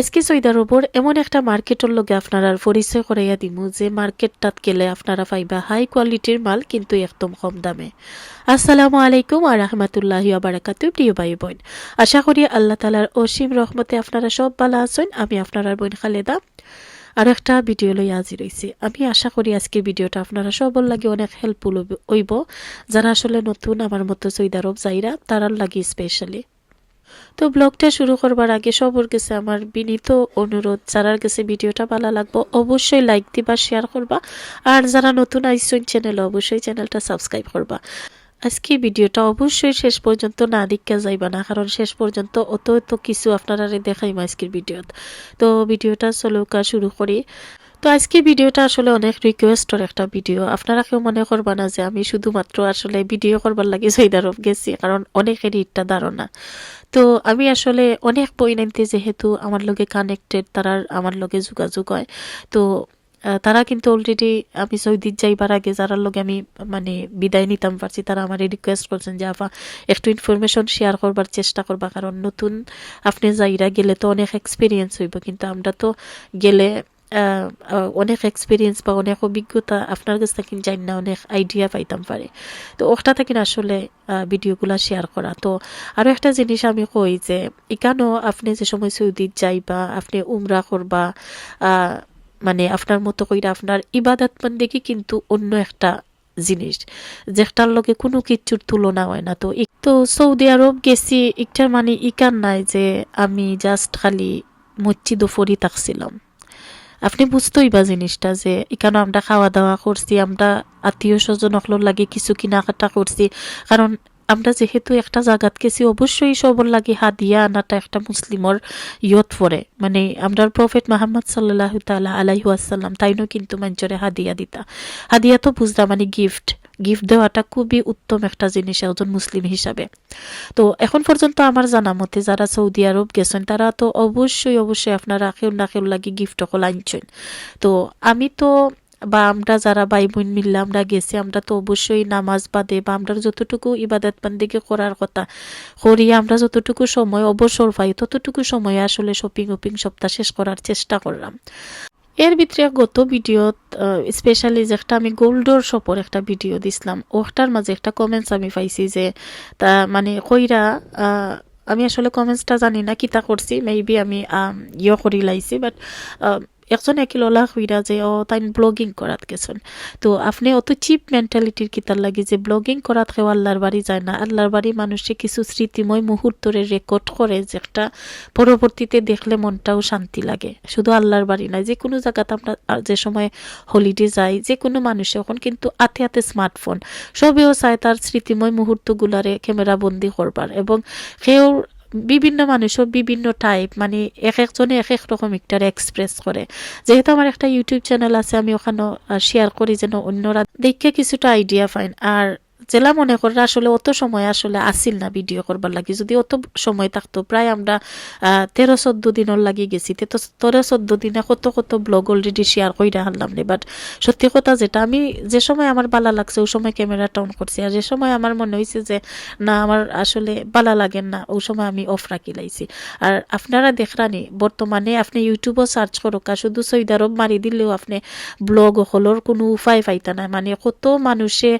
আজকে সৈদার উপর এমন একটা মার্কেটের লগে আপনারা পরিচয় করাইয়া দিমু যে মার্কেটটাত গেলে আপনারা পাইবা হাই কোয়ালিটির মাল, কিন্তু একদম কম দামে। আসসালামু আলাইকুম আর রহমতুল্লাহ বারাকাতু প্রিয় ভাই বোন আশা করি আল্লাহ তালার অসীম রহমতে আপনারা সব ভালো আছেন, আমি আপনার বোন খালেদা। আর একটা ভিডিও লই আজি রয়েছে আমি আশা করি আজকের ভিডিওটা আপনারা সবর লাগে অনেক হেল্পফুল হইব, যারা আসলে নতুন আমার মতো সৈদারব যাইরা, তারার লাগি স্পেশালি তো ব্লগটা শুরু করবার আগে সবর কাছে আমার বিনীত অনুরোধ। যারার কাছে ভিডিওটা ভালো লাগবো, অবশ্যই লাইক দিবা শেয়ার করবা। আর যারা নতুন আইসন চ্যানেল অবশ্যই চ্যানেলটা সাবস্ক্রাইব করবা। আজকে ভিডিওটা অবশ্যই শেষ পর্যন্ত না দিকা যাইবা না, কারণ শেষ পর্যন্ত অত এত কিছু আপনারা দেখাইম আজকের ভিডিওত। তো ভিডিওটা চলুকা শুরু করি। তো আজকে ভিডিওটা আসলে অনেক রিকোয়েস্টর একটা ভিডিও আপনারা কেউ মনে করবা না যে আমি শুধুমাত্র আসলে ভিডিও করবার লাগে সৈদারব গেছি, কারণ অনেকেরই একটা ধারণা। তো আমি আসলে অনেক পরিণান্তে যেহেতু আমার লগে কানেক্টেড তারা আমার লগে যোগাযোগ হয়। তো তারা কিন্তু অলরেডি আমি সৌদিত যাইবার আগে যারা লগে আমি মানে বিদায় নিতাম, পারছি, তারা আমার রিকোয়েস্ট করছেন যে আপা একটু ইনফরমেশন শেয়ার করবার চেষ্টা করবা, কারণ নতুন আপনি যাইরা গেলে তো অনেক এক্সপিরিয়েন্স হইব, কিন্তু আমরা তো গেলে অনেক এক্সপিরিয়েন্স বা অনেক অভিজ্ঞতা আপনার কাছ থেকে জানি না, অনেক আইডিয়া পাইতাম পারে। তো ওটা থেকে আসলে ভিডিওগুলো শেয়ার করা। তো আরও একটা জিনিস আমি কই যে, এখানেও আপনি যে সময় সৌদিত যাইবা, আপনি উমরা করবা মানে আপনার মতো কইরা আপনার ইবাদত দেখি কিন্তু অন্য একটা জিনিস, যেটার লগে কোনো কিচ্ছুর তুলনা হয় না। তো তো সৌদি আরব গেছি, একটার মানে ইকান নাই যে আমি জাস্ট খালি মসজিদ ফরি থাকছিলাম আপনি বুঝতেই বা জিনিসটা যে এখানে আমরা খাওয়া দাওয়া করছি, আমরা আত্মীয় স্বজন অকলোর লাগে কিছু কেনাকাটা করছি। কারণ আমরা যেহেতু একটা জায়গাত গেছি, অবশ্যই সবর লাগে হাদিয়া আনাটা একটা মুসলিমর ইয়ত পরে মানে আমরা প্রফেট মাহমদ সাল্লাহ তালা আলাইহু আসাল্লাম তাইনও কিন্তু মঞ্চরে হাদিয়া দিতা। হাদিয়া তো বুঝলাম মানে গিফট গিফট দেওয়াটা খুবই উত্তম একটা জিনিস একজন মুসলিম হিসাবে। তো এখন পর্যন্ত আমার জানা মতে যারা সৌদি আরব গেছেন, তারা তো অবশ্যই অবশ্যই আপনারা কেউ না কেউ লাগি গিফট সকল আনছেন। তো আমি তো বা আমরা যারা ভাই বোন মিললে আমরা গেছি, আমরা তো অবশ্যই নামাজ বাদে বা আমরা যতটুকু ইবাদত বান্দিকে করার কথা করি আমরা যতটুকু সময়, অবসর পাই, ততটুকু সময় আসলে শপিং ওপিং সপ্তাহ শেষ করার চেষ্টা করলাম। এর ভিতরে গত ভিডিওত স্পেশালি যে একটা আমি গোল্ডর শপর একটা ভিডিও দিছিলাম, ওটার মাঝে একটা কমেন্টস আমি পাইছি যে, তা মানে কইরা আমি আসলে কমেন্টসটা জানি না, কিতা করছি মেবি আমি ইয়ে করি লাইছি বাট একজন একিললা হইরা যে, ও তাই ব্লগিং করাত গেছেন। তো আপনি অত চিপ মেন্টালিটির কিতার লাগে যে ব্লগিং করাত কেউ আল্লাহর বাড়ি যায় না? আল্লাহর বাড়ি মানুষে কিছু স্মৃতিময় মুহূর্তরে রেকর্ড করে যে, একটা পরবর্তীতে দেখলে মনটাও শান্তি লাগে। শুধু আল্লাহর বাড়ি নয় যে কোনো জায়গাতে আমরা যে সময় হলিডে যাই, যে কোনো মানুষে এখন কিন্তু আতে আতে স্মার্টফোন সবেও চায় তার স্মৃতিময় মুহূর্তগুলারে ক্যামেরা বন্দি করবার। এবং কেউ বিভিন্ন মানুষও বিভিন্ন টাইপ মানে এক একজনে এক এক রকম একটা এক্সপ্রেস করে। যেহেতু আমার একটা ইউটিউব চ্যানেল আছে, আমি ওখানে শেয়ার করি যেন অন্যরা দেখে কিছুটা আইডিয়া পাইন আর জেলা মনে করে আসলে অত সময় আসলে আসিল না ভিডিও করবার লাগি। যদি অত সময় থাকতো, প্রায় আমরা তেরো চোদ্দ দিনের লাগি গেছি। তেরো চোদ্দ দিনে কত কত ব্লগ অলরেডি শেয়ার করে হারলাম নে বাট সত্যি কথা যেটা, আমি যে সময় আমার বালা লাগছে ওই সময় ক্যামেরা টাউন করছি। আর যে সময় আমার মনে হয়েছে যে, না, আমার আসলে বালা লাগেন না ওই সময় আমি অফ রাখি লাইছি। আর আপনারা দেখরানি, বর্তমানে আপনি ইউটিউবও সার্চ করুক শুধু সৌদি আরব মারি দিলেও আপনি ব্লগ হলোর কোনো উপায় পাইতা না মানে কত মানুষে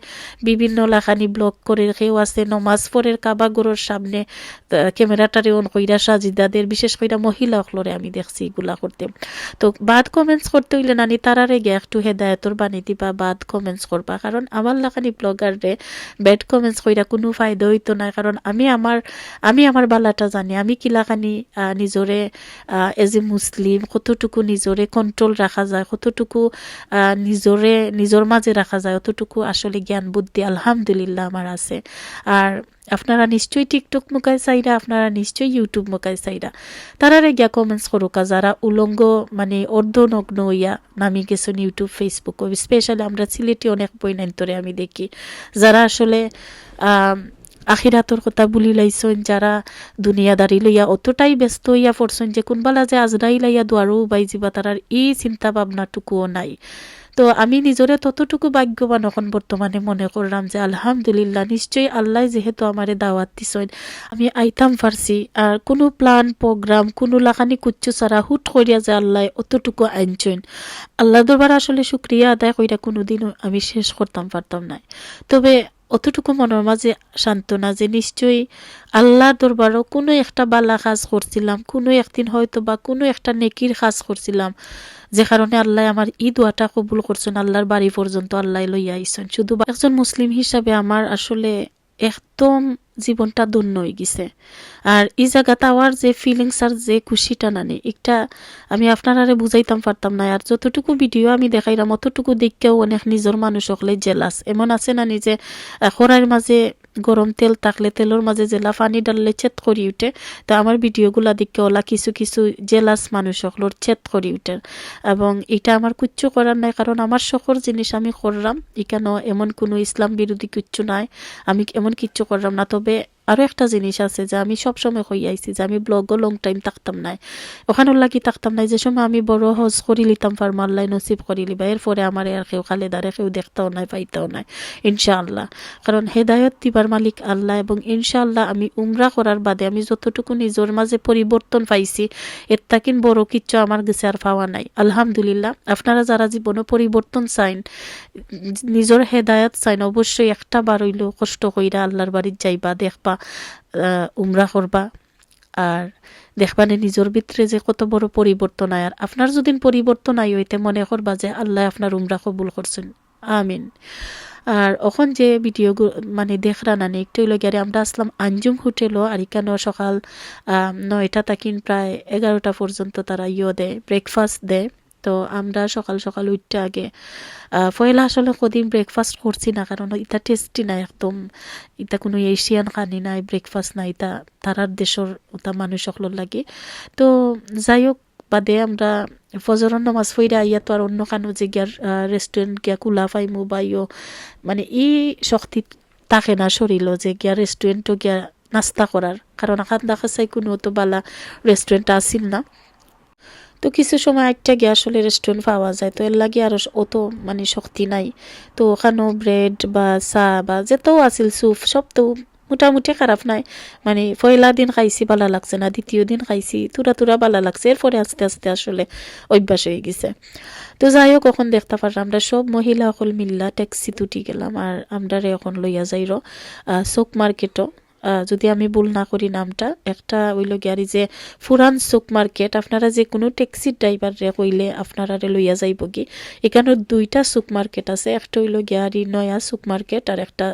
বিভিন্ন লাখানি ব্লগ করে কেউ আছে নমাজ পড়ের কাবা গরুর সামনে ক্যামেরাটারে অন কইরা সাজিদাদের বিশেষ কইরা মহিলা হলরে আমি দেখছি এগুলা করতে। তো বাদ কমেন্টস করতে হইলে নানি তারারে গিয়ে একটু হেদায়তর বানি দিবা, বাদ কমেন্টস করবা। কারণ আমার লাখানি ব্লগাররে ব্যাড কমেন্টস কইরা কোনো ফায়দা হইতো না। কারণ আমি আমার আমি আমার বালাটা জানি, আমি কিলাখানি নিজরে এজ এ মুসলিম কতটুকু নিজরে কন্ট্রোল রাখা যায়, কতটুকু নিজরে, নিজর মাঝে রাখা যায়, অতটুকু আসলে জ্ঞান, বুদ্ধি, আলহামদুলিল্লাহ আমার আছে। আর আপনারা নিশ্চয়ই টিকটক মুখাই চাইরা, আপনারা নিশ্চয়ই ইউটিউব মুখাই চাইরা। তারারে গিয়া কমেন্টস করুকা যারা উলঙ্গ মানে অর্ধনগ্ন হইয়া নামি গেছেন ইউটিউব ফেসবুক স্পেশালি আমরা সিলেটি অনেক বইনান্তরে আমি দেখি। যারা আসলে আখিরাতর কথা বুলি লাইছন, যারা দুনিয়াদারি লইয়া অতটাই ব্যস্ত হইয়া পড়ছন যে কোনবালা যে আজরাই লাইয়া দুয়ারও বাই যাবা তারার এই চিন্তা ভাবনাটুকুও নাই। তো আমি নিজরে ততটুকু ভাগ্যবান এখন বর্তমানে মনে করলাম যে আলহামদুলিল্লাহ, নিশ্চয়ই আল্লাহ যেহেতু আমারে দাওয়াত দিছেন, আমি আইতাম পারছি আর কোনো প্ল্যান প্রোগ্রাম কোনো লাখানি কুচ্ছু ছাড়া হুট করিয়া যে আল্লাহ অতটুকু আনছেন। আল্লাহ দরবার আসলে শুক্রিয়া আদায় কইরা কোনোদিনও আমি শেষ করতাম পারতাম না তবে অতটুকু মনের মাঝে সান্ত্বনা যে নিশ্চয়ই আল্লাহ দরবারও কোনো একটা বালা কাজ করছিলাম, কোনো একদিন হয়তো বা কোনো একটা নেকির কাজ করছিলাম, যে কারণে আল্লাহ আমার ঈদ দোয়াটা কবুল করছেন, আল্লাহর বাড়ি পর্যন্ত আল্লাহ লইয়া আইসেন। শুধু একজন মুসলিম হিসাবে আমার আসলে একদম জীবনটা ধন্য হয়ে গেছে। আর এই জায়গাতে আমার যে ফিলিংস আর যে খুশিটা নানি একটা আমি আপনারারে বুঝাইতাম পারতাম না, আর যতটুকু ভিডিও আমি দেখাইলাম, অতটুকু দেখেও অনেক নিজের মানুষ হকলে জেলাস এমন আছে না নিজে খরার মাঝে গরম তেল থাকলে তেলের মাঝে জেলা পানি ডাললে চেত করি উঠে, তো আমার ভিডিওগুলা দেখে ওলা কিছু কিছু জেলাস মানুষ সকলের চেত করি উঠে। এবং এটা আমার কুচ্ছু করার নাই, কারণ আমার শখর জিনিস আমি করলাম এখানে এমন কোনো ইসলাম বিরোধী কিচ্ছু নাই। আমি এমন কিচ্ছু করলাম না। তবে আরও একটা জিনিস আছে যে আমি সবসময় হই আইছি যে আমি ব্লগও লং টাইম থাকতাম নাই। ওখানে লাগি থাকতাম নাই, যে সময় আমি বড় হজ করি লিতাম পার মাল্লাই নসিব করি লিবা। এরপরে আমার আর কেউ খালে দাঁড়ে কেউ দেখতেও নাই, পাইতেও নাই, ইনশাআল্লাহ। কারণ হেদায়ত দিবার মালিক আল্লাহ এবং ইনশাআল্লাহ আমি উমরা করার বাদে আমি যতটুকু নিজের মাঝে পরিবর্তন পাইছি, এর তাকিন বড় কিচ্ছু আমার কাছে আর পাওয়া নাই। আলহামদুলিল্লাহ, আপনারা যারা জীবনে পরিবর্তন চাইন, নিজের হেদায়ত চাইন, অবশ্যই একটা বার হইলেও কষ্ট কইরা আল্লাহর বাড়ির যাইবা, দেখবা। উমরা করবা। আর দেখবানে নিজের ভিতরে যে কত বড় পরিবর্তন আয় আর আপনার যদি পরিবর্তন আই হইতে মনে করবা যে আল্লাহ আপনার উমরা কবুল করছেন। আমিন। আর এখন যে ভিডিও মানে দেখরা নানি একটু গিয়ে আমরা আসলাম আঞ্জুম হোটেলও আর এখানেও সকাল নয়টা তাকিন প্রায় এগারোটা পর্যন্ত তারা ইয়ে দেয় ব্রেকফাস্ট দেয়। তো আমরা সকাল সকাল উঠতে আগে পয়লা আসলে কদিন ব্রেকফাস্ট করছি না, কারণ এটা টেস্টি না একদম। এটা কোনো এশিয়ান খানি নাই ব্রেকফাস্ট নাই এটা তারার দেশের ওটা মানুষ সকলের লাগে। তো যাই হোক বাদে আমরা ফজরের নামাজ ফইরা আইয়া তো আর অন্য কানো যে গিয়ার রেস্টুরেন্ট গিয়া কুলা পাইমু বা ইয়ো মানে ই শক্তি থাকে না শরীর যে গিয়া রেস্টুরেন্টও গিয়া নাস্তা করার। কারণ আখান দেখা চাই কোনো তো বালা রেস্টুরেন্ট আসিল না। তো কিছু সময় একটা গিয়ে আসলে রেস্টুরেন্ট পাওয়া যায়। তো এর লাগে আর অত মানে শক্তি নাই। তো ওখানেও ব্রেড বা চা বা যেতেও আছিল স্যুপ সব তো মোটামুটি খারাপ নাই। মানে পয়লা দিন খাইছি, ভালো লাগছে না। দ্বিতীয় দিন খাইছি, তুরা তুরা ভালো লাগছে। এরপরে আস্তে আস্তে আসলে অভ্যাস হয়ে গেছে। তো যাই হোক এখন দেখতে পারলাম, আমরা সব মহিলা সকল মিল্লা ট্যাক্সি তুটি গেলাম। আর আমরা এখন লইয়া যাইর চোক মার্কেটও। যদি আমি ভুল না করি নামটা, একটা হইল গিয়ারি যে ফুরান সুক মার্কেট, আপনারা যে কোনো ট্যাক্সির ড্রাইভার কইলে আপনারা লইয়া যাইব কি? এখানে দুইটা সুক মার্কেট আছে, একটা হইল গিয়ারি নয়া সুক মার্কেট আর একটা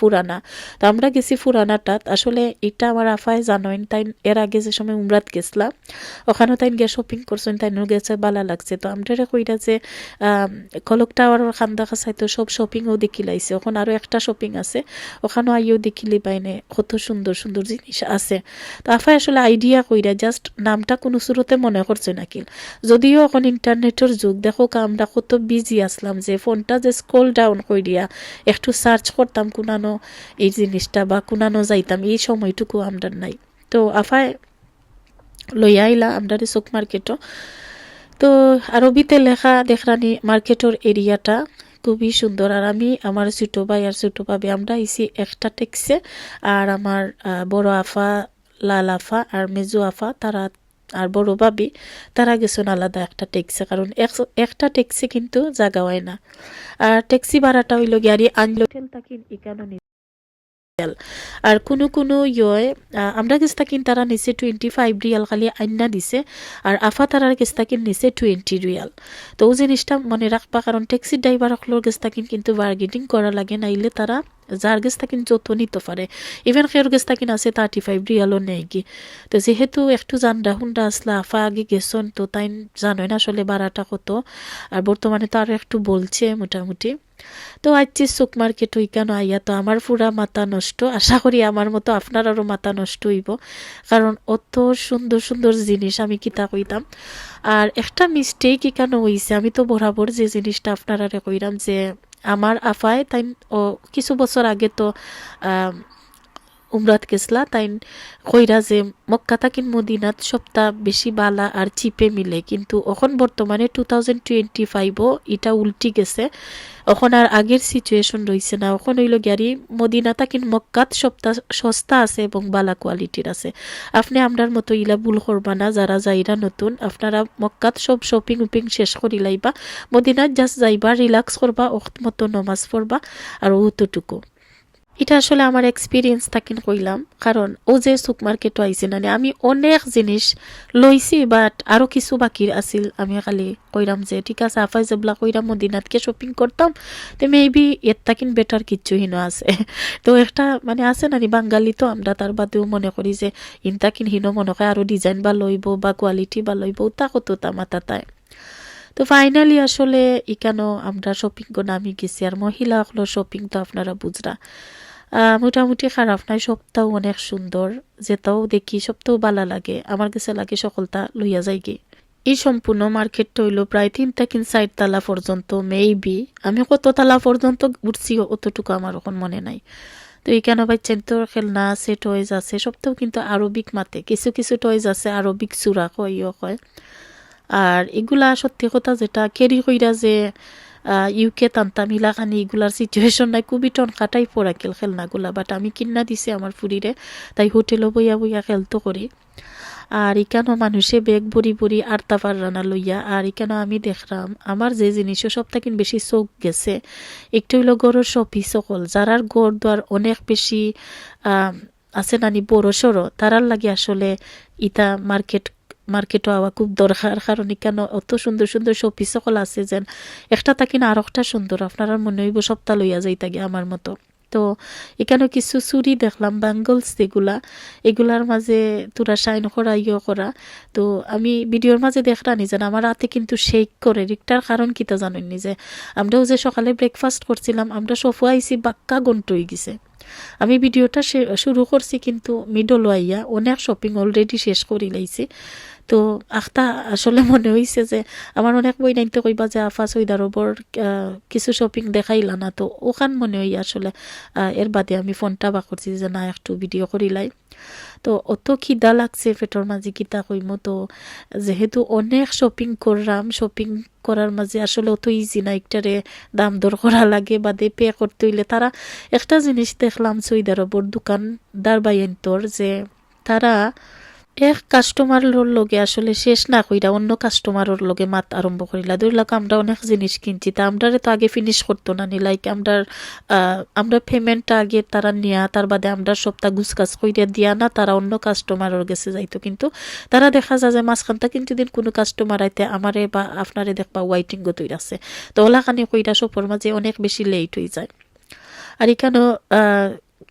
পুরানা তো আমরা গেছি পুরানাটাত আসলে এটা আমার আফায় জানোইন, তাই এর আগে যে সময় উমরাত গেছিলাম, ওখানেও তাই গিয়ে শপিং করছেন, তাই গেছে ভালো লাগছে। তো আমরা রে কইরা যে কলক টাওয়ার খান্দা খাসাই তো সব শপিংও দেখি লাইছে। ওখানে আরও একটা শপিং আছে, ওখানেও আইও দেখিলি বাইনে কত সুন্দর সুন্দর জিনিস আছে। তো আফায় আসলে আইডিয়া কইরা জাস্ট নামটা কোনো সুরতে মনে করছে নাকি যদিও এখন ইন্টারনেটের যুগ, দেখো আমরা কত বিজি আসলাম যে ফোনটা যে স্ক্রল ডাউন কই দিয়া একটু সার্চ করতাম কুনানো এই জিনিসটা বা কুনানো যাইতাম, এই সময়টুকু আমরা নাই। তো আফায় লইয়া আইলা আমরা চোক মার্কেটও। তো আরবিতে লেখা দেখরানি মার্কেটের এরিয়াটা খুবই সুন্দর। আর আমি আমার ছোটো ভাই আর ছোটো ভাবি, আমরা আইছি একটা ট্যাক্সে আর আমার বড় আফা, লাল আফা আর মেজু আফা, তারা আর বড় ভাবি, তারা গেছেন আলাদা একটা ট্যাক্সি কারণ এক- একটা ট্যাক্সি কিন্তু জাগা হয় না। আর ট্যাক্সি ভাড়াটা হইল গাড়ি আনলো। হোটেল তাকিন আর কোনো কোনো ইয়ে আমরা গেছ তাকিন তারা নিচে টুয়েন্টি ফাইভ রিয়াল খালি আইনা দিছে, আর আফা তারার গেছ তাকিন নিচে টুয়েন্টি রিয়াল তো ও জিনিসটা মনে রাখবা, কারণ ট্যাক্সি ড্রাইভার সকলের গেছ তাকিন কিন্তু বার্গেনিং করা লাগে, নাইলে তারা যার গেছ যত নিতে পারে। ইভেন খের গেছ আছে থার্টি ফাইভ রিয়ালও নেই কি। তো যেহেতু একটু জানডা হুন্ডা আসলা, আফা আগে গেছন তো তাই জানোই না আসলে ভাড়াটা কত। আর বর্তমানে তো আরও একটু বলছে মোটামুটি। তো আজকে সুক মার্কেট হই কেন আইয়া? তো আমার পুরা মাথা নষ্ট। আশা করি আমার মতো আপনার আরও মাথা নষ্ট হইব। কারণ অত সুন্দর সুন্দর জিনিস আমি কিতা কইতাম। আর একটা মিস্টেক কেন হইছে, আমি তো বরাবর যে জিনিসটা আপনারা কইরাম যে, আমার আফায় তাই ও কিছু বছর আগে তো উমরাত গেছলা, তাই কইরা যে মক্কা তাকিন মদিনাত সপ্তাহ বেশি বালা আর চিপে মিলে। কিন্তু এখন বর্তমানে টু থাউজেন্ড টোয়েন্টি ফাইভও এটা উল্টি গেছে। এখন আর আগের সিচুয়েশন রয়েছে না। এখন হইল গিয়ারি মদিনা তাকিন মক্কাত সপ্তাহ সস্তা আছে এবং বালা কোয়ালিটির আছে। আপনি আমরার মতো ইলা ভুল করবা না, যারা যাইরা নতুন, আপনারা মক্কাত সব শপিং উপিং শেষ করি লাইবা। মদিনাত জাস্ট যাইবা রিল্যাক্স করবা অত মতো নমাজ পড়বা, আর অতটুকু। এটা আসলে আমার এক্সপিরিয়েন্স থাকিন কইলাম। কারণ ও যে সুক মার্কেটও আইছে না, আমি অনেক জিনিস লইছি বাট আরও কিছু বাকি আছিল। আমি খালি কইরাম যে, ঠিক আছে, আফাই যেবলা কইরাম, মদিনাতকে শপিং করতাম, তো মেবি এর তাকিন বেটার কিচ্ছু হিনো আছে। তো একটা মানে আছে না বাঙালি তো, আমরা তার বাদেও মনে করি যে ইনতাকিন হিনো মনে হয় আরও ডিজাইন বা লইব বা কোয়ালিটি বা লইব, তা কত তা মাতা তাই। তো ফাইনালি আসলে ইকানো আমরা শপিং নামি গেছি, আর মহিলা হলো শপিং তো আপনারা বুঝরা। মোটামুটি খারাপ নাই সবটাও অনেক সুন্দর। যেটাও দেখি সবটাও ভালো লাগে। আমার কাছে লাগে সকলটা লইয়া যাই গে এই সম্পূর্ণ মার্কেটটা হইল প্রায় তিনটা কিন চার তালা পর্যন্ত মেবি আমি কত তালা পর্যন্ত উঠছি অতটুকু আমার এখন মনে নাই। তো এখানে বাচ্চান তো খেলনা আছে টয়েজ আছে সবটাও কিন্তু আরবিক মাতে। কিছু কিছু টয়েজ আছে, আরবিক চূড়া কইও কয়। আর এগুলা সত্যি কথা যেটা কেরি কইরা যে ইউকে টানতাম, ইলাখানি এগুলার সিচুয়েশন নাই, খুবই টনকা টাইপ পড়াকিল খেলনাগুলা বাট আমি কিনা দিছি আমার ফুরিরে তাই হোটেলও বইয়া বইয়া খেলতো করি। আর ইকানো মানুষে বেগ বড়ি বড়ি আরতা রানা লইয়া, আর ইকানো আমি দেখলাম, আমার যে জিনিসও সব থাকেন বেশি চোখ গেছে, একটু হইল গড়ের শপি সকল যারার গড় দোয়ার অনেক বেশি আছে নানি বড় সড়ো তারার লাগে আসলে ইটা মার্কেট মার্কেটও আওয়া খুব দরকার, কারণ কেন অত সুন্দর সুন্দর শপি সকল আছে যেন একটা থাকি না আর একটা সুন্দর, আপনারা মনে হইব সপ্তাহ লইয়া যাইতা গিয়ে আমার মতো। তো এখানে কিছু চুরি দেখলাম ব্যাঙ্গলস যেগুলা, এগুলার মাঝে তোরা সাইন করা ইয়ে করা। তো আমি ভিডিওর মাঝে দেখলাম নি যেন আমার হাতে কিন্তু শেক করে রিকটার কারণ কিতা জানেন নি যে, আমরাও যে সকালে ব্রেকফাস্ট করছিলাম, আমরা সফু আইসি বাক্কা গন্ট হয়ে গেছে। আমি ভিডিওটা শুরু করছি কিন্তু মিডল আইয়া অনেক শপিং অলরেডি শেষ করি লাইছি। তো আখতা আসলে মনে হয়েছে যে আমার অনেক বই নাইতে কইবা যে আফা সৈদার ওপর কিছু শপিং দেখাইলা না। তো ওখান মনে হই আসলে এর বাদে আমি ফোনটা বা করছি যে না, একটু ভিডিও করিলাই। তো অত খিদা লাগছে পেটর মাঝে কিতা কইমো? তো যেহেতু অনেক শপিং করলাম শপিং করার মাঝে আসলে অত ইজি না। একটারে দাম দর করা লাগে বা দে পে করতে হইলে। তারা একটা জিনিস দেখলাম সৌদি ওপর দোকানদার বাইন্তর যে তারা এক কাস্টমারের লগে আসলে শেষ না কইরা অন্য কাস্টমারের লগে মাত আরম্ভ করিলা। ধরি লাগ আমরা অনেক জিনিস কিনছি, তা আমরারে তো আগে ফিনিশ করতো না নি। লাইক আমরা আমরা পেমেন্টটা আগে তারা নিয়া, তার বাদে আমরা সপ্তাহ গুছকাছ কইরা দিয়া না, তারা অন্য কাস্টমারের গেছে যাইতো। কিন্তু তারা দেখা যায় যে মাঝখানটা কিন্তু দিন কোনো কাস্টমার আইতে আমারে বা আপনারে দেখবা ওয়াইটিং গতই আছে তো ওলাখানি কইরা সপর মাঝে অনেক বেশি লেট হয়ে যায়। আর এখানেও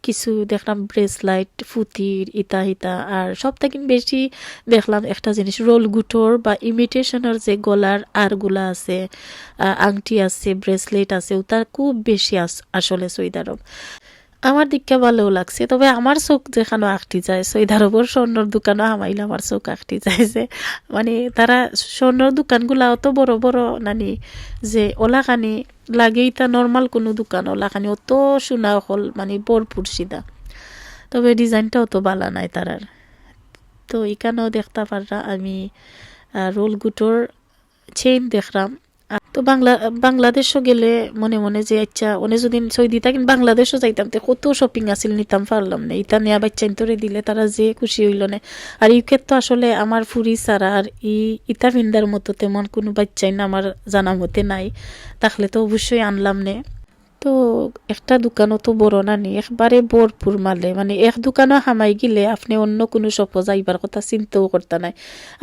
কিছু দেখলাম ব্রেসলাইট ফুতির, ইতা, হিতা। আর সব থেকে বেশি দেখলাম একটা জিনিস রোল গুটোর বা ইমিটেশনের যে গলার আরগুলা আছে আংটি আছে ব্রেসলেট আছে তার খুব বেশি আস- আসলে সৈদারব আমার দিককে ভালো লাগছে, তবে আমার চোখ যেখানে আঁকটি যায় সৈদারবর স্বর্ণর দোকানও হামাইলে আমার চোখ আঁকটি যায় যে মানে তারা স্বর্ণর দোকানগুলা অত বড় বড় নানি যে, ওলাখানি লাগে ইতা নর্মাল কোনো দোকান, ওলাখানি অত সোনা হল মানে ভরপুর সিধা। তবে ডিজাইনটা অত বালা নাই তারার। তো এখানেও দেখতে পাররা, আমি রোল গুটোর চেইন দেখলাম তো বাংলা, বাংলাদেশও গেলে মনে মনে যে ইচ্ছা অনেক যদি সৌদি থাকেন, বাংলাদেশও যাইতাম, তো কত শপিং আছিল, নিতাম, পারলাম না। ইটা নেয়া বাচ্চা ইন্তরে দিলে, তারা যে খুশি হইল না। আর ইউকের তো আসলে আমার ফুরি ছাড়া, আর ই ইটা ভিন্দার মতো তেমন কোনো বাচ্চাই না, আমার জানা মতে নাই। তাহলে তো অবশ্যই আনলাম নে। তো একটা দোকানও তো বড় না নি, একবারে ভরপুর মালে। মানে এক দোকানও হামাই গেলে আপনি অন্য কোনো শপও যাইবার কথা চিন্তাও করতে নাই।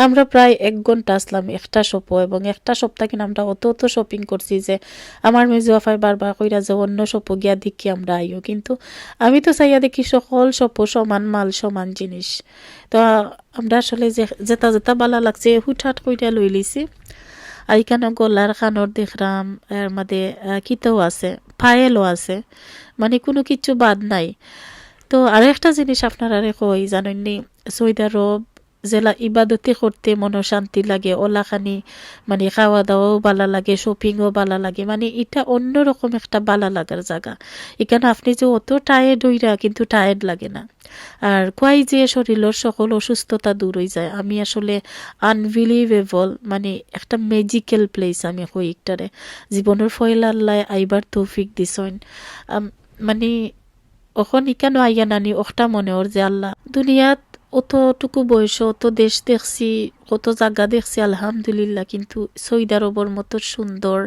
আমরা প্রায় এক ঘণ্টা আসলাম একটা শপও এবং একটা সপ্তাহ কিনা আমরা অত অত শপিং করছি যে আমার মেজু আফাই বারবার কইরা যে অন্য শপও গিয়া দেখি আমরা আইও। কিন্তু আমি তো চাইয়া দেখি সকল শপও সমান মাল, সমান জিনিস। তো আমরা আসলে যে যেটা যেটা বালা লাগছে হুটহাট কইরা লই লিছি আর এখানে গলার খানোর দেখলাম এর মধ্যে কিতাও আছে। পায়েলও আছে। মানে কোনো কিছু বাদ নাই। তো আর একটা জিনিস আপনারা কই জানেননি? সৌদি আরব জেলা ইবাদতে করতে মনো শান্তি লাগে, ওলাখানি মানে খাওয়া দাওয়াও বালা লাগে শপিংও ভালো লাগে মানে এটা অন্যরকম একটা বালা লাগার জায়গা। এখানে আপনি যে অত টায়ার্ড হইরা কিন্তু টায়ার্ড লাগে না। আর কয় যে শরীরের সকল অসুস্থতা দূর হয়ে যায়, আমি আসলে আনবিলিভেবল মানে একটা ম্যাজিক্যাল প্লেস আমি কই একটারে। জীবনের ফয়লা আল্লাহ আইবার তৌফিক দিছইন মানে অখন ইকানো আইয়া নানি, ওখটা মনে ওর যে আল্লাহ, দুনিয়াত অতটুকু বয়স অত দেশ দেখছি কত জায়গা দেখছি, আলহামদুলিল্লাহ। কিন্তু সৌদি আরবর মতো সুন্দর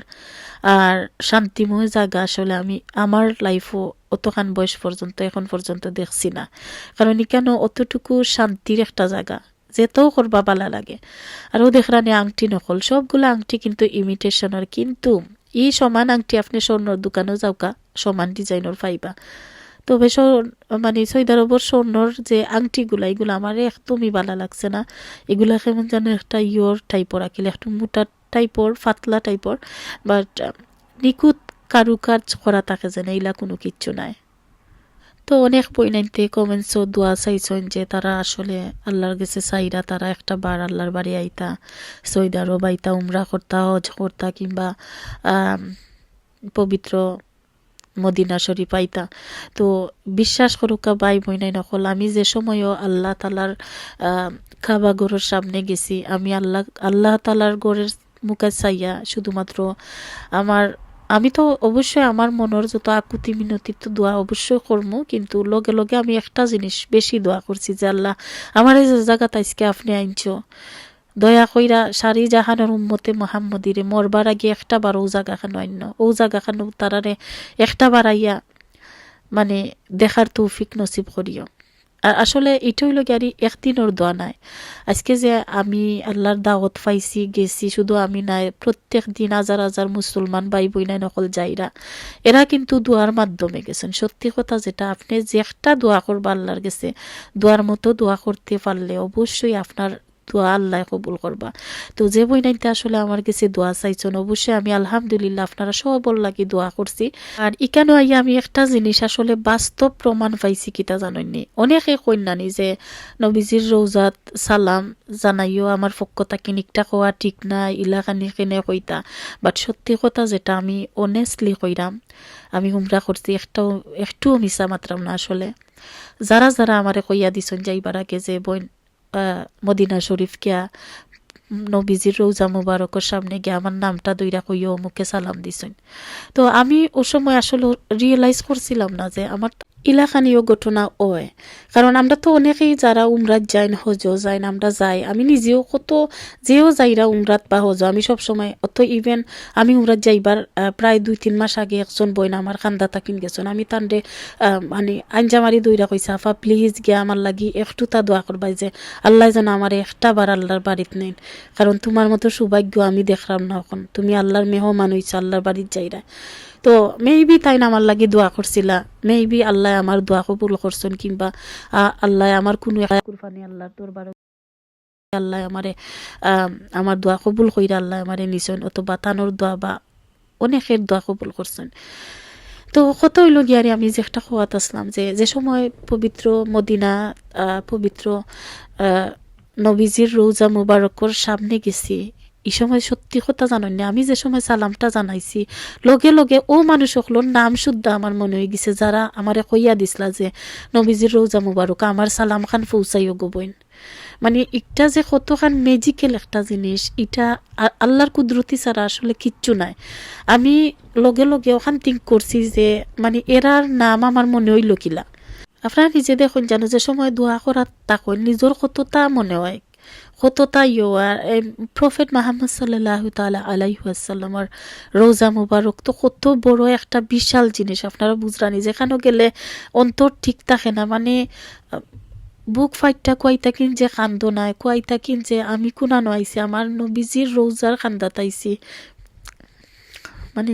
আর শান্তিময় জায়গা আসলে আমি আমার লাইফও অতখান বয়স পর্যন্ত, এখন পর্যন্ত দেখছি না। কারণ কেন অতটুকু শান্তির একটা জায়গা, যেতেও করবা বালা লাগে। আর ও দেখরানি আংটি নকল, সবগুলো আংটি কিন্তু ইমিটেশনের কিন্তু ই সমান আংটি আপনি স্বর্ণর দোকানেও যাওকা সমান ডিজাইনের পাইবা। তবে মানে সৈদার ওপর স্বর্ণর যে আংটিগুলা, এগুলো আমার একদমই ভালো লাগছে না। এগুলা কেমন যেন একটা ইয়র টাইপর আঁকিলে, একটু মোটা টাইপর ফাতলা টাইপর বাট নিখুঁত কারুকাজ করা থাকে যেন, এইলা কোনো কিচ্ছু নাই। তো অনেক বইনাইতে কমেন্টসও দোয়া চাইছেন যে তারা আসলে আল্লাহর কাছে চাইরা তারা একটা বার আল্লাহর বাড়ি আইতা সৈদ আরব আইতা উমরা করতা, হজ করতা, কিংবা পবিত্র মদিনা শরীফ আইতা তো বিশ্বাস করুকা বাই বইনাই নকল, আমি যে সময়ও আল্লাহ তালার খাবা গরের সামনে গেছি, আমি আল্লাহ আল্লাহ তালার গড়ের মুখে চাইয়া শুধুমাত্র আমার, আমি তো অবশ্যই আমার মনের যত আকুতি মিনতি তো দোয়া অবশ্যই করব কিন্তু লগে লগে আমি একটা জিনিস বেশি দোয়া করছি যে আল্লাহ, আমার এই জায়গাটা আজকে আপনি আনছো দয়া কইরা সারি জাহানের উম্মতে মোহাম্মদিরে মরবার আগে একটা বার ও জায়গাখানো অন্য। ও জায়গাখানো তারারে একটা বার আইয়া মানে দেখার তৌফিক নসিব করিও। আর আসলে এটা হইল গাড়ি একদিনের দোয়া নাই। আজকে যে আমি আল্লাহর দাওয়াত পাইছি, গেছি, শুধু আমি নাই, প্রত্যেক দিন হাজার হাজার মুসলমান ভাই বইনাই নকল যাইরা, এরা কিন্তু দোয়ার মাধ্যমে গেছেন। সত্যি কথা যেটা, আপনি যে একটা দোয়া করবা আল্লাহর গেছে দোয়ার মতো দোয়া করতে পারলে অবশ্যই আপনার দোয়া আল্লাহ কবুল করবা। তো যে বই নাইতে আসলে আমার কাছে দোয়া চাইছেন, অবশ্যই আমি আলহামদুলিল্লাহ আপনারা সবল লাগি দোয়া করছি। আর ইকানো আইয়া আমি একটা জিনিস আসলে বাস্তব প্রমাণ পাইছি কিতা জানেননি? অনেকে কন্যানি যে, নবীজির রৌজাত সালাম জানাইও আমার পক্ষ তাকে নিকটা কোয়া ঠিক না, ইলাকানি কেনে কইতা। বাট সত্যি কথা যেটা আমি অনেস্টলি কইরাম, আমি উমরা করছি একটাও, একটুও মিশা মাত্রাম না আসলে। যারা যারা আমারে কইয়া দিছেন যাইবার আগে যে বই মদিনা শরীফ গিয়া নবীজির রৌজা মুবারকের সামনে গিয়ে আমার নামটা দইরা কইও মুখে সালাম দিছেন। তো আমি ও সময় আসলে রিয়েলাইজ করছিলাম না যে আমার ইলাকানীয় ঘটনা ওয়। কারণ আমরা তো অনেকেই যারা উমরাত যাইন হজ যাইন, আমরা যাই। আমি নিজেও কত যেও যাইরা উমরাত বা হজ আমি সব সময় অত ইভেন আমি উমরাত যাইবার প্রায় দুই, তিন মাস আগে একজন বইন আমার খান্দা তাকিন গেছেন। আমি তান্ডে মানে আঞ্জামারি দইরা কইছে, আফা প্লিজ গিয়া আমার লাগি একটু তা দোয়া করবাই যে আল্লাহ যেন আমার একটা বার আল্লাহর বাড়িত নেন। কারণ তোমার মতো সৌভাগ্য আমি দেখলাম না এখন। তুমি আল্লাহর মেহমান হইছো, আল্লাহর বাড়িত যাইরা। তো মেবি তাই আমার লাগি দোয়া করছিলা। মেবি আল্লাহ আমার দোয়া কবুল করছেন কিংবা আল্লাহ আমার কোনো কুরবানি আল্লাহর দরবারে আল্লাহ আমারে আমার দোয়া কবুল কইরা আল্লাহ আমারে নিছেন অথবা তানোর দোয়া বা অনেকের দোয়া কবুল করছেন। তো কত হইল গিয়ারে আমি যে একটা খোয়াত আসলাম যে যে সময় পবিত্র মদিনা পবিত্র নবীজির রৌজা মুবারকর সামনে গেছি এই সময় সত্যি কথা জানেন না আমি যে সময় সালামটা জানাইছি, লগে লগে ও মানুষ সকলের নাম শুদ্ধ আমার মনে হয়ে গেছে, যারা আমারে কইয়া দিছিলা যে, নবীজির রৌজা মুবারক, আমার সালাম খান পৌঁছাইও গোবইন মানে এটা যে কতখান ম্যাজিক্যাল একটা জিনিস এটা আল্লাহর কুদরতি ছাড়া আসলে কিচ্ছু নাই। আমি লগে লগে ওখান থিঙ্ক করছি যে মানে এরার নাম আমার মনে হইল কিলা। আপনারা নিজে দেখুন জানো যে সময় দোয়া করার তাকন, নিজের কতটা মনে হয়। কতটা তাইও আর প্রফেট মাহমদ সাল্লাহ তালা আলাইহাসাল্লামর রোজা মুবারক তো কত বড় একটা বিশাল জিনিস। আপনারা বুঝরানি যেখানে গেলে অন্তর ঠিক থাকে না। মানে বুক ফাইটটা কুয়াইতা কিন যে কান্দ নাই কুয়াইতা কিন যে আমি কোনা আইছি, আমার নবীজির রোজার কান্দাত আইছি মানে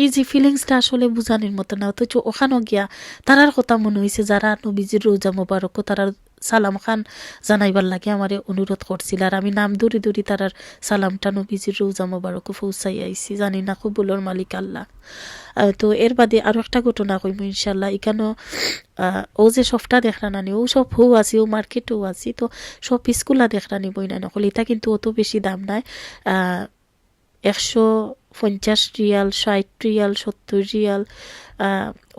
এই যে ফিলিংসটা আসলে বুঝানোর মতো না। অথচ ওখানেও গিয়া তারার কথা মনে হয়েছে যারা নবীজির রোজা মোবারক, তারার সালাম খান জানাইবার লাগে আমারে অনুরোধ করছিল। আর আমি নাম দূরে দূরে তারার সালামটা নবীজির রোজা মোবারক পৌঁছাই আইছি, জানি না খুব কবুলোর মালিক আল্লাহ। তো এর বাদে আরও একটা ঘটনা কইম ইনশাল্লাহ এখানেও ও যে সবটা দেখরা নানি ও সব হু আছে, ও মার্কেটও আছে, তো সব স্কুলা দেখরা নিবই না নকল এটা কিন্তু অত বেশি দাম নাই। একশো পঞ্চাশ রিয়াল, ষাট রিয়াল, সত্তর রিয়াল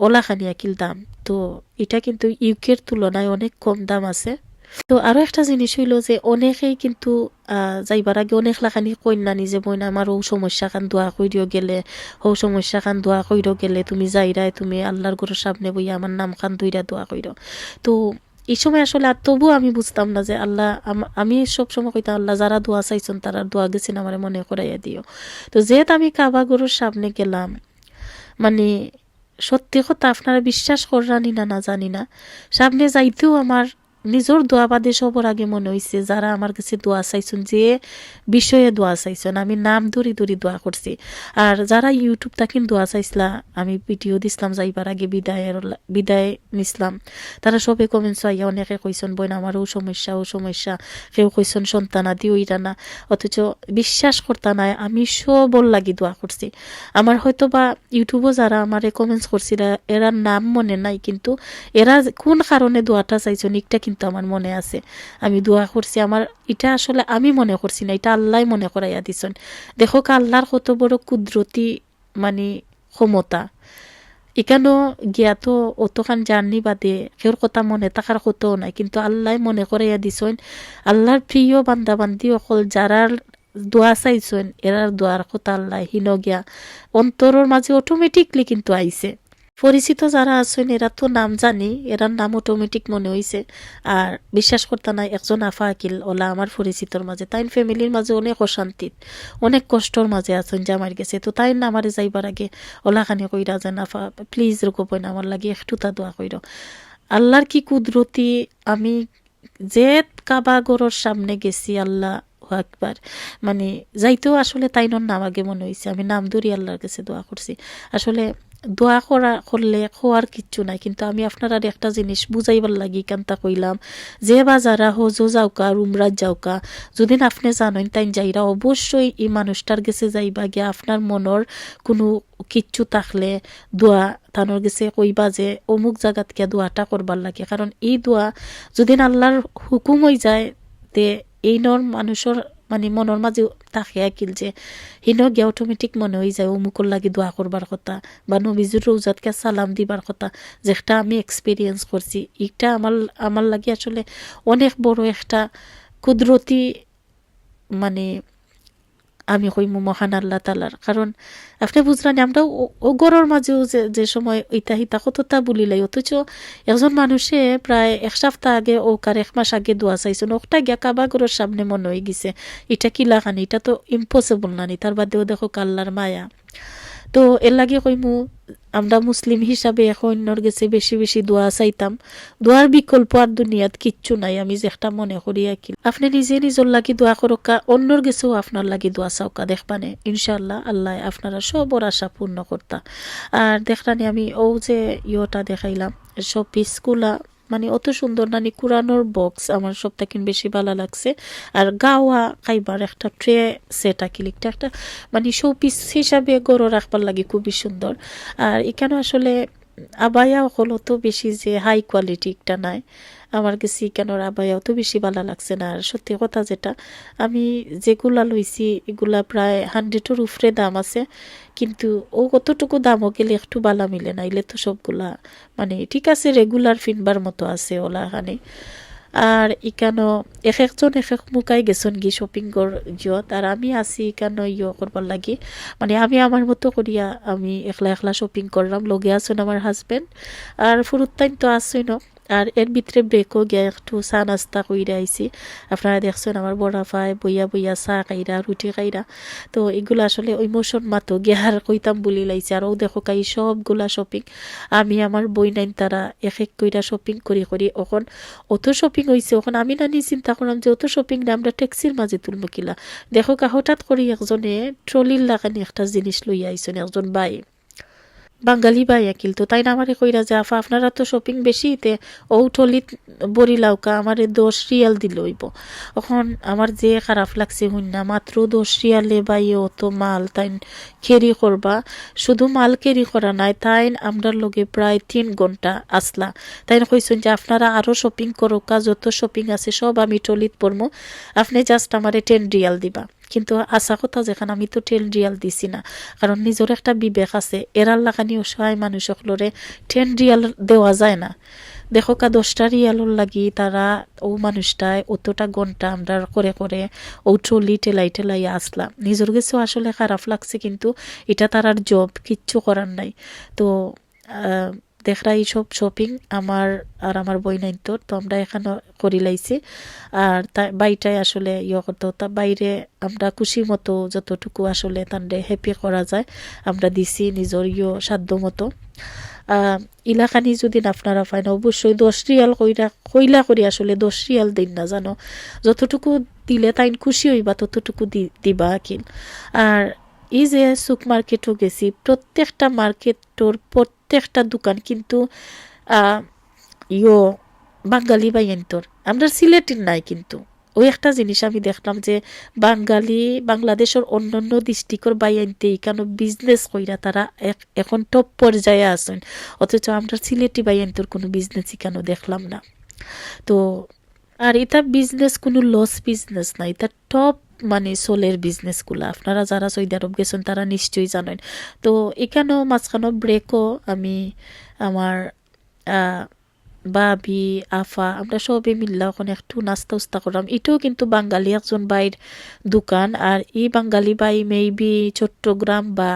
ওলাখানি আকিল দাম। তো এটা কিন্তু ইউকের তুলনায় অনেক কম দাম আছে। তো আরও একটা জিনিস হইল যে অনেকেই কিন্তু যাইবার আগে অনেক লাখানি কন্যা নিজে বইনা, আমার ও সমস্যা খান, দোয়া কইরিও গেলে ও সমস্যা খান, দোয়া কইরো গেলে, তুমি যাইরাই তুমি আল্লাহর ঘরের সামনে বইয়া আমার নাম খান, দুইরা দোয়া কইরো। তো এই সময় আসলে আর তবুও আমি বুঝতাম না যে আল্লাহ আম- সব সময় কইতাম, আল্লাহ যারা দোয়া চাইছেন তারা দোয়া গেছেন আমার মনে করাইয়া দিও। তো যেহেতু আমি কাবা গরুর সামনে গেলাম মানে সত্যি কথা আপনারা বিশ্বাস করানি না না জানি না। সামনে যাইতেও আমার নিজের দোয়া বাদে সবর আগে মনে হয়েছে যারা আমার কাছে দোয়া চাইছেন যে বিষয়ে দোয়া চাইছেন, আমি নাম ধরি ধরি দোয়া করছি। আর যারা ইউটিউব তাকিন দোয়া চাইছিলা, আমি ভিডিও দিছিলাম যাইবার আগে বিদায়ের বিদায় নিছিলাম। তারা সবে কমেন্টস আইয়া অনেকে কইছেন বইন আমার ও সমস্যা ও সমস্যা। কেউ কইছেন, সন্তান আদি ওইটা না। অথচ বিশ্বাস করতা নাই, আমি সবর লাগি দোয়া করছি। আমার হয়তো বা ইউটিউবও যারা আমারে কমেন্টস করছিল, এরা নাম মনে নাই, কিন্তু এরা কোন কারণে দোয়াটা চাইছেন, একটা কিন্তু আমার মনে আছে। আমি দোয়া করছি, আমার এটা আসলে আমি মনে করছি না, এটা আল্লাহ মনে করাইয়া দিছেন। দেখো আল্লাহর কত বড় কুদরতি মানে ক্ষমতা। এখানেও গিয়া তো অতখান জার্নি বাদে কেউর কথা মনে থাকার কথাও নাই, কিন্তু আল্লাহ মনে করাইয়া দিছেন, আল্লাহর প্রিয় বান্দা বান্দি অকল যারার দোয়া চাইছেন, এরার দোয়ার কথা আল্লাহ হিন গিয়া অন্তরের মাঝে অটোমেটিকলি কিন্তু আইছে। পরিচিত যারা আছেন, এরা তো নাম জানি, এরার নাম অটোমেটিক মনে হইছে। আর বিশ্বাস করতে নাই, একজন আফা আকিল, ওলা আমার পরিচিতর মাঝে। তাই ফ্যামিলির মাঝে অনেক অশান্তিত অনেক কষ্টর মাঝে আছেন যে আমার গেছে তো তাই না আমারে যাইবার আগে ওলাখানি কইরা যেন, আফা প্লিজ রুকো না আমার লাগে একটু তা দোয়া কইর। আল্লাহর কি কুদরতি, আমি যে কাবা গরর সামনে গেছি, আল্লাহ একবার মানে যাইতেও আসলে তাইনর নাম আগে মনে হয়েছে আমি নাম ধরি আল্লাহর কাছে দোয়া করছি। আসলে দোয়া করা, করলে খোয়ার কিচ্ছু নাই। কিন্তু আমি আপনার একটা জিনিস বুঝাইবার লাগি, কান্তা কইলাম, যে বা যারা হজো যাওকা রুমরাজ যাওকা যদি আপনি জানেন তাই যাইরা, অবশ্যই এই মানুষটার গেছে যাইবা গিয়া আপনার মনের কোনো কিচ্ছু থাকলে দোয়া, তানোর গেছে কইবা যে অমুক জায়গাত গিয়া দোয়াটা করবার লাগে। কারণ এই দোয়া যদি আল্লাহর হুকুম হয়ে যায়, তে এই নর মানুষের মানে মনের মাঝে থাকে আঁকিল যে হিনও গিয়া অটোমেটিক মনে হয়ে যায় অমুকর লাগি দোয়া করবার কথা, বা নবীজুর রোজাতকে সালাম দিবার কথা যেটা আমি এক্সপিরিয়েন্স করছি এটা আমার আমার লাগে আসলে অনেক বড় একটা কুদরতি মানে আমি কইম মহান আল্লাহ তালার কারণ আপনি বুঝলেন, আমরা ও- গরর মাঝেও যে যে সময় ইতা হিতা কতটা বলিলাই অথচ একজন মানুষে প্রায় এক সপ্তাহ আগে ও কার এক মাস আগে দোয়া চাইছেন ওটা গিয়া কাবা গরর সামনে মনে হয়ে গেছে। এটা কি লাগানি? এটা তো ইম্পসিবল নানি, তার বাদেও দেখো কাল্লার মায়া। তো এর লাগে কইমু আমরা মুসলিম হিসাবে এখন অন্যর গেছে বেশি বেশি দোয়া চাইতাম। দোয়ার বিকল্প আর দুনিয়াত কিচ্ছু নাই, আমি যে একটা মনে করি কি আপনি নিজে নিজের লাগি দোয়া করকা অন্যর গেছেও আপনার লাগি দোয়া চাওকা, দেখবানে? ইনশাল্লাহ আল্লাহ আপনারা সব ওর আশা পূর্ণ করতা। আর দেখলানি আমি ও যে ইয়োটা দেখাইলাম, সব পিসগুলা মানে অত সুন্দর নানি কুরানোর বক্স আমার সব থেকে বেশি ভালো লাগছে। আর গাওয়া খাইবার একটা ট্রে সেট আকিলিকটা একটা মানে শো পিস হিসাবে গড়ো রাখবার লাগে খুবই সুন্দর। আর এখানে আসলে আবায়া হলো তো বেশি যে হাই কোয়ালিটি একটা নাই। আমার কাছে কেন আবায়াও তো বেশি ভালো লাগছে না। আর সত্যি কথা যেটা, আমি যেগুলা লইছি, এগুলা প্রায় হান্ড্রেডের উপরে দাম আছে। কিন্তু ও কতটুকু দামও গেলে একটু বালা মিলে না, এলে তো সবগুলা মানে ঠিক আছে রেগুলার ফিনবার মতো আছে ওলা এখানে আর ইকানো এক একজন এক এক মুখাই গেছন গি শপিং কর জিয়ত, আর আমি আছি ইকানো ইয়ে করবার লাগি। মানে আমি আমার মতো করিয়া আমি একলা একলা শপিং করলাম, লগে আছেন আমার হাজবেন্ড আর ফুরুত টাইম তো আসই ন আর এর ভিতরে ব্রেকও গিয়া একটু চা নাস্তা কইরা আইছি। আপনারা দেখছেন আমার বড়া ফায় বইয়া বইয়া, চা খাইরা, রুটি খাইরা। তো এগুলো আসলে ওই মোশন মাতো গিয়ার কইতাম বলি লাইছে। আর ও দেখো কাই সবগুলা শপিং আমি আমার বই নাইন তারা এক এক কইরা শপিং করি করি এখন অত শপিং হয়েছে এখন আমি না নিয়ে চিন্তা করলাম যে অত শপিং না, আমরা ট্যাক্সির মাঝে তুলবো কিলা। দেখো কা হঠাৎ করে একজনে ট্রলির লাগানি একটা জিনিস লইয়া আইসেন, একজন বাই বাঙালি আকিল তো, তাই না আমারে কইরা যে, আফা, আপনারা তো শপিং বেশি তে ও টলিত বড়ি লাউকা, আমারে দশ রিয়াল দিল হইব। এখন আমার যে খারাপ লাগছে হইন না মাত্র দশ রিয়ালে বাই অত মাল তাই খেরি করবা। শুধু মাল কেরি করা নাই তাই আমরার লগে প্রায় তিন ঘণ্টা আসলা। তাই কইছেন যে, আপনারা আরও শপিং করো কা যত শপিং আছে, সব আমি টলিত পড়মু আপনি জাস্ট আমারে টেন রিয়াল দিবা। কিন্তু আশা কথা যেখানে আমি তো টেন রিয়াল দিছি না। কারণ নিজের একটা বিবেক আছে। এরার লাগানি অসহায় মানুষ সকলরে টেন রিয়াল দেওয়া যায় না। দেখো কা দশটা রিয়ালর লাগি তারা ও মানুষটায় অতটা ঘণ্টা আমরা করে করে ও ট্রলি টেলাই টেলাই আসলাম। নিজের কাছেও আসলে খারাপ লাগছে কিন্তু এটা তারার জব কিচ্ছু করার নাই। তো দেখরা এইসব শপিং আমার আর আমার বই নাই তো তো আমরা এখানে করি লাইছি। আর তাই বাইটাই আসলে ইয়ে করতে হতো বাইরে আমরা খুশি মতো যতটুকু আসলে তান্ডে হ্যাপি করা যায় আমরা দিছি নিজের ইয়ে সাধ্য মতো। আহ, ইলাখানি যদি আপনারা পাইন অবশ্যই দশ রিয়াল কইরা কইলা করি আসলে দশ রিয়াল দিন না জানো। যতটুকু দিলে তাইন খুশি হইবা ততটুকু দি- দিবা আকিল আর এই যে সুক মার্কেটও গেছি প্রত্যেকটা মার্কেটর প্রত্যেকটা দোকান কিন্তু ইয়ো বাঙালি বাইন্তর আমরা সিলেটের নাই কিন্তু। ওই একটা জিনিস আমি দেখলাম যে, বাঙালি, বাংলাদেশের অন্যান্য ডিস্ট্রিক্টর বাইনতে কেন বিজনেস কইরা তারা এখন টপ পর্যায়ে আছেন। অথচ আমরা সিলেটি বাইন্তর কোনো বিজনেসই কেন দেখলাম না। তো, আর এটা বিজনেস কোনো লস বিজনেস না, এটা টপ মানে সোলের বিজনেসগুলো আপনারা যারা সৌদি আরব গেছেন, তারা নিশ্চয়ই জানেন। তো এখানেও মাঝখানেও ব্রেকও আমি আমার বাবি, আফা, আমরা সবে মিল্লা ওখানে একটু নাস্তা উস্তা করলাম। এটাও কিন্তু বাঙালি একজন বাইর দোকান, আর এই বাঙালি বাই মেবি চট্টগ্রাম বা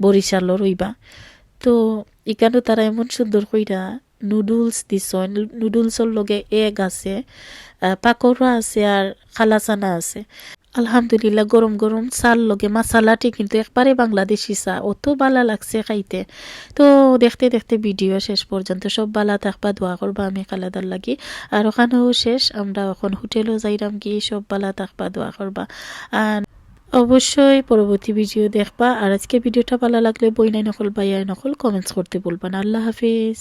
বরিশালর হইবা তো এখানেও তারা এমন সুন্দর কইরা নুডলস দিছ নুডলসর লগে এগ আছে পাকোড়া আছে আর খালাচানা আছে। আলহামদুলিল্লাহ, গরম গরম চাল লগে মাসালাটি কিন্তু একবারে বাংলাদেশি চা অত বালা লাগছে খাইতে। তো দেখতে দেখতে ভিডিও শেষ পর্যন্ত সব বালা থাকবা, দোয়া করবা আমি খালাদার লাগি। আর ওখানেও শেষ, আমরা এখন হোটেলও যাইরাম গিয়ে সব বালা থাকবা, দোয়া করবা। আর অবশ্যই পরবর্তী ভিডিও দেখবা। আর আজকে ভিডিওটা ভালো লাগলে বই নাই নকল, বাইয়াই নকল কমেন্টস করতে বলবা না। আল্লাহ হাফিজ।